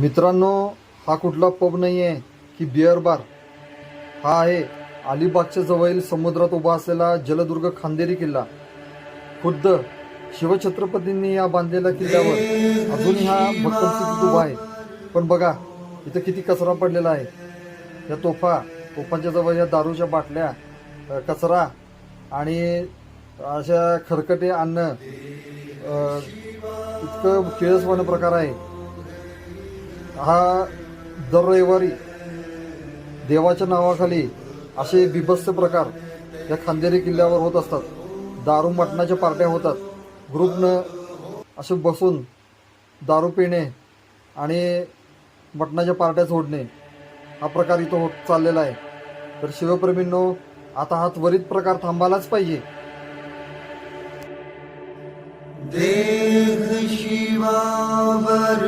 मित्रांनो हा कुठला पब नाही आहे की बिअर बार. हा आहे अलिबागच्या जवळील समुद्रात उभा असलेला जलदुर्ग खांदेरी किल्ला. खुद्द शिवछत्रपतींनी या बांधलेल्या किल्ल्यावर अजूनही हा भक्कम स्थितीत उभा आहे. पण बघा इथं किती कचरा पडलेला आहे. या तोफा तोफांच्या जवळ या दारूच्या बाटल्या कचरा आणि अशा खरकटे अन्न इतकं किळसवाणं प्रकार आहे. हा दर रविवारी देवाच्या नावाखाली असे बिभत्स प्रकार या खांदेरी किल्ल्यावर होत असतात. दारू मटणाच्या पार्ट्या होतात. ग्रुपनं असे बसून दारू पिणे आणि मटणाच्या पार्ट्या सोडणे हा प्रकार इथं होत चाललेला आहे. तर शिवप्रेमींनो आता हा त्वरित प्रकार थांबायलाच पाहिजे. देह शिवावर